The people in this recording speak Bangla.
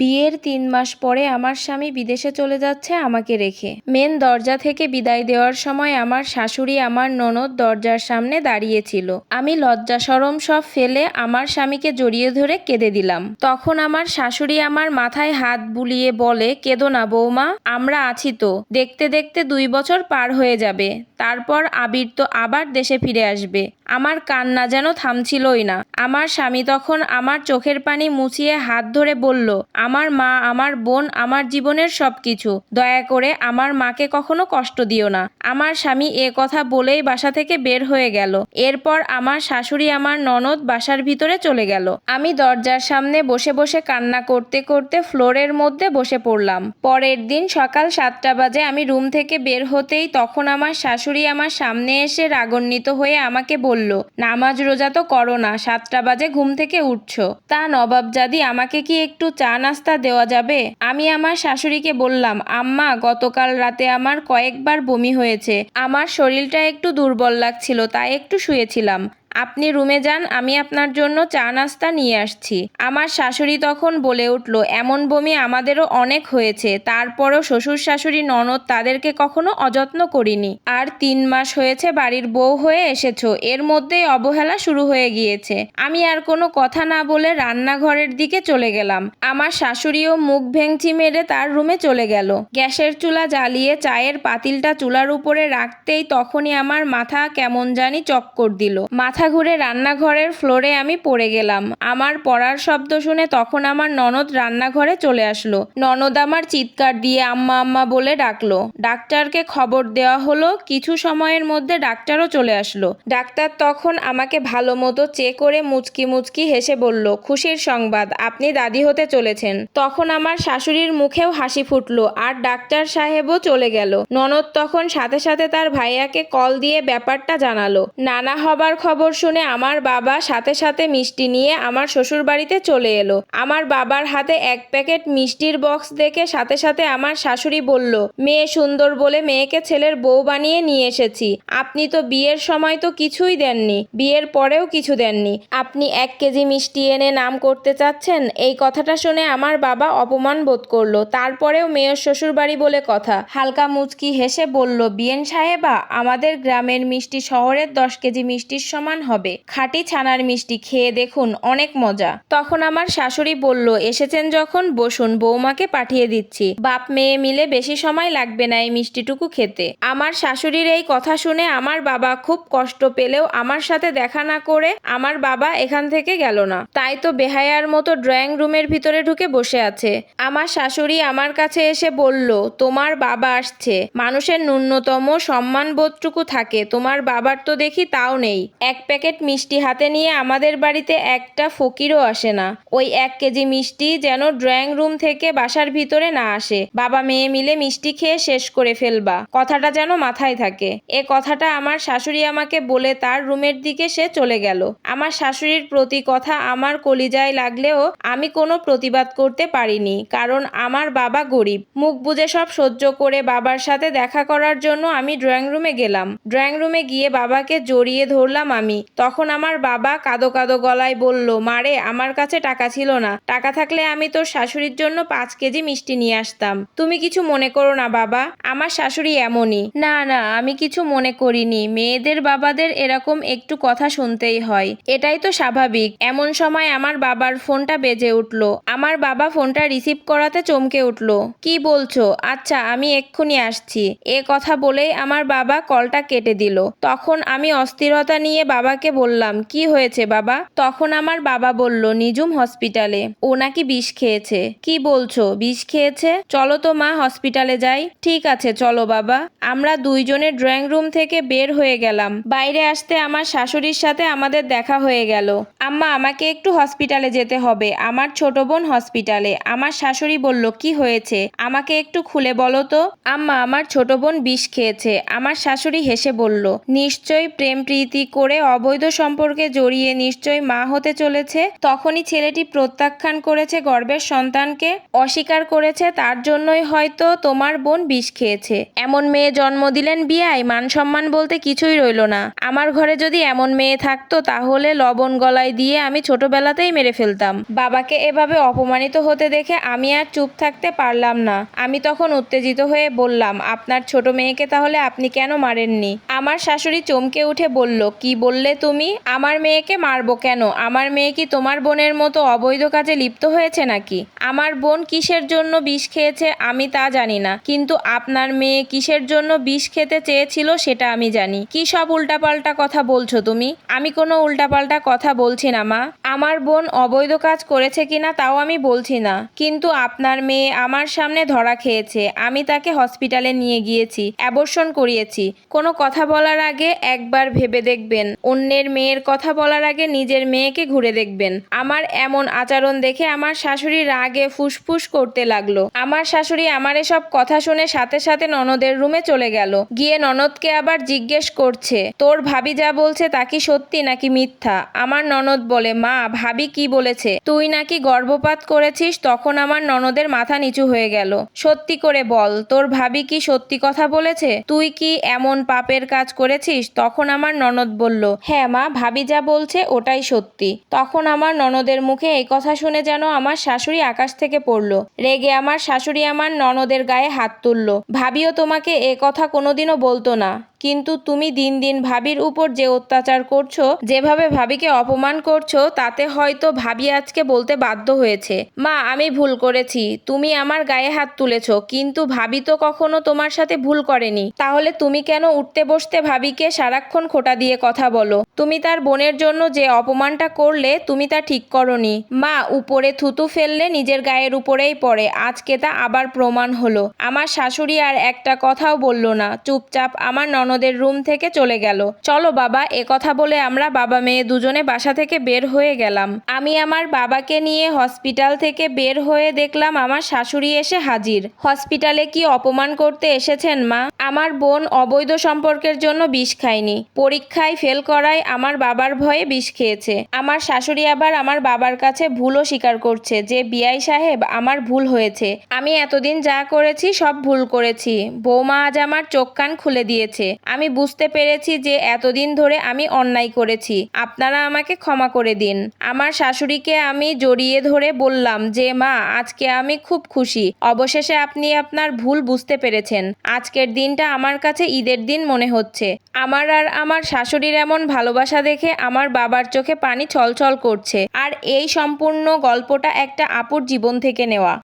বিয়ের তিন মাস পরে আমার স্বামী বিদেশে চলে যাচ্ছে আমাকে রেখে। মেন দরজা থেকে বিদায় দেওয়ার সময় আমার শাশুড়ি আমার ননদ দরজার সামনে দাঁড়িয়েছিল। আমি লজ্জা সরম সব ফেলে আমার স্বামীকে জড়িয়ে ধরে কেঁদে দিলাম। তখন আমার শাশুড়ি আমার মাথায় হাত বুলিয়ে বলে, কেঁদো না বৌমা, আমরা আছি তো। দেখতে দেখতে দুই বছর পার হয়ে যাবে। তারপর আবির তো আবার দেশে ফিরে আসবে। আমার কান্না যেন থামছিলই না। আমার স্বামী তখন আমার চোখের পানি মুছিয়ে হাত ধরে বলল আমার মা, আমার বোন, আমার জীবনের সব কিছু দয়া করে আমার মাকে কখনো কষ্ট দিও না। আমার স্বামী এ কথা বলেই বাসা থেকে বের হয়ে গেল। এরপর আমার শাশুড়ি আমার ননদ বাসার ভিতরে চলে গেল। আমি দরজার সামনে বসে বসে কান্না করতে করতে ফ্লোরের মধ্যে বসে পড়লাম। পরের দিন সকাল সাতটা বাজে আমি রুম থেকে বের হতেই তখন আমার শাশুড়ি আমার সামনে এসে রাগান্বিত হয়ে আমাকে বলল, নামাজ রোজা তো করো না, সাতটা বাজে ঘুম থেকে উঠছো। তা নবাবজাদি, আমাকে কি একটু চা নাস্তা দেওয়া যাবে। আমি আমার শাশুড়িকে বললাম, আম্মা, গতকাল রাতে আমার কয়েকবার বমি হয়েছে। আমার শরীরটা একটু দুর্বল লাগছিল, তাই একটু শুয়েছিলাম। আপনি রুমে যান, আমি আপনার জন্য চা নাস্তা নিয়ে আসছি। আমার শাশুড়ি তখন বলে উঠল, এমন বমি আমাদেরও অনেক হয়েছে। তারপরও শ্বশুর শাশুড়ি, ননদ তাদেরকে কখনো অযত্ন করিনি। আর তিন মাস হয়েছে বাড়ির বউ হয়ে এসেছ। এর মধ্যেই অবহেলা শুরু হয়ে গিয়েছে। আমি আর কোনো কথা না বলে রান্নাঘরের দিকে চলে গেলাম। আমার শাশুড়িও মুখ ভেঙচি মেরে তার রুমে চলে গেল। গ্যাসের চুলা জ্বালিয়ে চায়ের পাতিলটা চুলার উপরে রাখতেই তখনই আমার মাথা কেমন জানি চক্কর দিল। মাথা ঘুরে রান্নাঘরের ফ্লোরে আমি পড়ে গেলাম। আমার পড়ার শব্দ শুনে তখন আমার ননদ রান্নাঘরে চলে আসলো। ননদ আমার চিৎকার দিয়ে আম্মা আম্মা বলে ডাকলো। ডাক্তারকে খবর দেওয়া হলো, কিছু সময়ের মধ্যে ডাক্তারও চলে আসলো। ডাক্তার তখন আমাকে ভালো মতো চেক করে মুচকি মুচকি হেসে বলল, খুশির সংবাদ, আপনি দাদি হতে চলেছেন। তখন আমার শাশুড়ির মুখেও হাসি ফুটলো আর ডাক্তার সাহেবও চলে গেল। ননদ তখন সাথে সাথে তার ভাইয়াকে কল দিয়ে ব্যাপারটা জানালো। নানা হবার খবর শুনে আমার বাবা সাথে সাথে মিষ্টি নিয়ে আমার শ্বশুর বাড়িতে চলে এলো। আমার বাবার হাতে এক প্যাকেট মিষ্টির বক্স দেখে সাথে সাথে আমার শাশুড়ি বলল, মেয়ে সুন্দর বলে মেয়েকে ছেলের বউ বানিয়ে নিয়ে এসেছি। আপনি তো বিয়ের সময় তো কিছুই দেননি, বিয়ের পরেও কিছু দেননি। আপনি এক কেজি মিষ্টি এনে নাম করতে চাচ্ছেন? এই কথাটা শুনে আমার বাবা অপমান বোধ করল। তারপরেও মেয়ের শ্বশুর বাড়ি বলে কথা। হালকা মুচকি হেসে বলল বিয়েন সাহেবা, আমাদের গ্রামের মিষ্টি শহরের দশ কেজি মিষ্টির সমান হবে। খাঁটি ছানার মিষ্টি খেয়ে দেখুন, অনেক মজা। তখন আমার শাশুড়ি বলল, এসেছেন যখন, বসুন, বৌমাকে পাঠিয়ে দিচ্ছি। বাপ মেয়ে মিলে বেশি সময় লাগবে না এই মিষ্টিটুকু খেতে। আমার শাশুড়ির এই কথা শুনে আমার বাবা খুব কষ্ট পেলেও আমার সাথে দেখা না করে আমার বাবা এখান থেকে গেল না। তাই তো বেহায়ার মতো ড্রয়িং রুমের ভিতরে ঢুকে বসে আছে। আমার শাশুড়ি আমার কাছে এসে বলল, তোমার বাবা আসছে। মানুষের ন্যূনতম সম্মান বোধটুকু থাকে। তোমার বাবার তো দেখি তাও নেই। এক প্যাকেট মিষ্টি হাতে নিয়ে আমাদের বাড়িতে একটা ফকিরও আসে না। ওই এক কেজি মিষ্টি যেন ড্রয়িং রুম থেকে বাসার ভিতরে না আসে। বাবা মেয়ে মিলে মিষ্টি খেয়ে শেষ করে ফেলবা। কথাটা যেন মাথায় থাকে। এ কথাটা আমার শাশুড়ি আমাকে বলে তার রুমের দিকে সে চলে গেল। আমার শাশুড়ির প্রতি কথা আমার কলিজায় লাগলেও আমি কোনো প্রতিবাদ করতে পারিনি, কারণ আমার বাবা গরিব। মুখ বুজে সব সহ্য করে বাবার সাথে দেখা করার জন্য আমি ড্রয়িং রুমে গেলাম। ড্রয়িং রুমে গিয়ে বাবাকে জড়িয়ে ধরলাম আমি। তখন আমার বাবা কাদো কাদো গলায় বলল, মারে, আমার কাছে টাকা ছিল না। টাকা থাকলে আমি তোর শাশুড়ির জন্য পাঁচ কেজি মিষ্টি নিয়ে আসতাম। তুমি কিছু মনে করো না, বাবা। আমার শাশুড়ি এমনই। না না, আমি কিছু মনে করিনি। মেয়েদের বাবাদের এরকম একটু কথা শুনতেই হয়। এটাই তো স্বাভাবিক। এমন সময় আমার বাবার ফোনটা বেজে উঠল। আমার বাবা ফোনটা রিসিভ করাতে চমকে উঠল। কি বলছো? আচ্ছা আমি এক্ষুনি আসছি। এ কথা বলেই আমার বাবা কলটা কেটে দিল। তখন আমি অস্থিরতা নিয়ে বাবাকে বললাম, কি হয়েছে বাবা? তখন আমার বাবা বলল নিজুম হসপিটালে। ও নাকি বিষ খেয়েছে। কি বলছো? বিষ খেয়েছে? চলো তো মা, হসপিটালে যাই। ঠিক আছে, চলো বাবা। আমরা দুইজনে ড্রয়িং রুম থেকে বের হয়ে গেলাম। বাইরে আসতে আমার শাশুড়ির সাথে আমাদের দেখা হয়ে গেল। আম্মা, আমাকে একটু হসপিটালে যেতে হবে। আমার ছোট বোন হসপিটালে। আমার শাশুড়ি বলল, কি হয়েছে? আমাকে একটু খুলে বলো তো। আম্মা, আমার ছোট বোন বিষ খেয়েছে। আমার শাশুড়ি হেসে বলল, নিশ্চয়ই প্রেম প্রীতি করে অবৈধ সম্পর্কে জড়িয়ে নিশ্চয়ই মা হতে চলেছে, তখনই ছেলেটি প্রত্যাখ্যান করেছে গর্ভের সন্তানকে, অস্বীকার করেছে তার জন্যই হয়তো তোমার বোন বিষ খেয়েছে। এমন মেয়ে জন্ম দিলেন বিয়ায় মান সম্মান বলতে কিছুই রইল না। আমার ঘরে যদি এমন মেয়ে থাকতো, তাহলে লবণ গলায় দিয়ে আমি ছোটবেলাতেই মেরে ফেলতাম। বাবাকে এভাবে অপমানিত হতে দেখে আমি আর চুপ থাকতে পারলাম না। আমি তখন উত্তেজিত হয়ে বললাম, আপনার ছোট মেয়েকে তাহলে আপনি কেন মারেননি? আমার শাশুড়ি চমকে উঠে বলল, কি বললে তুমি, আমার মেয়েকে মারবো কেন? আমার মেয়ে কি তোমার বোনের মতো অবৈধ কাজে লিপ্ত হয়েছে নাকি? আমার বোন কিসের জন্য বিষ খেয়েছে আমি তা জানি না, কিন্তু আপনার মেয়ে কিসের জন্য বিষ খেতে চেয়েছিল সেটা আমি জানি। কি সব উল্টাপাল্টা কথা বলছো তুমি? আমি কোনো উল্টাপাল্টা কথা বলছি না, মা। আমার বোন অবৈধ কাজ করেছে কিনা তাও আমি বলছি না, কিন্তু আপনার মেয়ে আমার সামনে ধরা খেয়েছে। আমি তাকে হসপিটালে নিয়ে গিয়েছি অ্যাবর্ষণ করিয়েছি। কোনো কথা বলার আগে একবার ভেবে দেখবেন। অন্যের মেয়ের কথা বলার আগে নিজের মেয়েকে ঘুরে দেখবেন। আমার এমন আচরণ দেখে আমার শাশুড়ি রাগে ফুসফুস করতে লাগল। আমার শাশুড়ি আমার এসব কথা শুনে সাথে সাথে ননদের রুমে চলে গেল। গিয়ে ননদকে আবার জিজ্ঞেস করছে, তোর ভাবি যা বলছে তা কি সত্যি নাকি মিথ্যা? আমার ননদ বলে, মা, ভাবি কি বলেছে? তুই নাকি গর্ভপাত করেছিস তখন আমার ননদের মাথা নিচু হয়ে গেল। সত্যি করে বল, তোর ভাবি কি সত্যি কথা বলেছে? তুই কি এমন পাপের কাজ করেছিস? তখন আমার ননদ বলল হ্যাঁ মা, ভাবি যা বলছে ওটাই সত্যি। তখন আমার ননদের মুখে এই কথা শুনে যেন আমার শাশুড়ি আকাশ থেকে পড়ল। রেগে আমার শাশুড়ি আমার ননদের গায়ে হাত তুলল। ভাবিও তোমাকে এ কথা কোনোদিনও বলতো না। কিন্তু তুমি দিন দিন ভাবির উপর যে অত্যাচার করছ, যেভাবে ভাবিকে অপমান করছ, তাতে হয়তো ভাবি আজকে বলতে বাধ্য হয়েছে। মা, আমি ভুল করেছি, তুমি আমার গায়ে হাত তুলেছ, কিন্তু ভাবি তো কখনো তোমার সাথে ভুল করেনি। তাহলে তুমি কেন উঠতে বসতে ভাবিকে সারাক্ষণ খোটা দিয়ে কথা বলো? তুমি তার বোনের জন্য যে অপমানটা করলে, তুমি তা ঠিক করনি। মা, উপরে থুতু ফেললে নিজের গায়ের উপরেই পড়ে, আজকে তা আবার প্রমাণ হলো। আমার শাশুড়ি আর একটা কথাও বলল না, চুপচাপ আমার ননদের রুম থেকে চলে গেল। চলো বাবা, এ কথা বলে আমরা বাবা মেয়ে দুজনে বাসা থেকে বের হয়ে গেলাম। আমি আমার বাবাকে নিয়ে হসপিটাল থেকে বের হয়ে দেখলাম আমার শাশুড়ি এসে হাজির। হসপিটালে কি অপমান করতে এসেছেন মা? আমার বোন অবৈধ সম্পর্কের জন্য বিষ খায়নি। পরীক্ষায় ফেল করায় আমার বাবার ভয়ে বিষ খেয়েছে। আমার শাশুড়ি আবার আমার বাবার কাছে ভুলও স্বীকার করছে যে বিআই সাহেব আমার ভুল হয়েছে। আমি এতদিন যা করেছি সব ভুল করেছি। বৌমা আজ আমার চোখ কান খুলে দিয়েছে। আমি বুঝতে পেরেছি যে এতদিন ধরে আমি অন্যায় করেছি। আপনারা আমাকে ক্ষমা করে দিন। আমার শাশুড়িকে আমি জড়িয়ে ধরে বললাম যে, মা, আজকে আমি খুব খুশি। অবশেষে আপনি আপনার ভুল বুঝতে পেরেছেন। আজকের দিনটা আমার কাছে ঈদের দিন মনে হচ্ছে। আমার আর আমার শাশুড়ির এমন ভালোবাসা দেখে আমার বাবার চোখে পানি ছলছল করছে। আর এই সম্পূর্ণ গল্পটা একটা আপুর জীবন থেকে নেওয়া।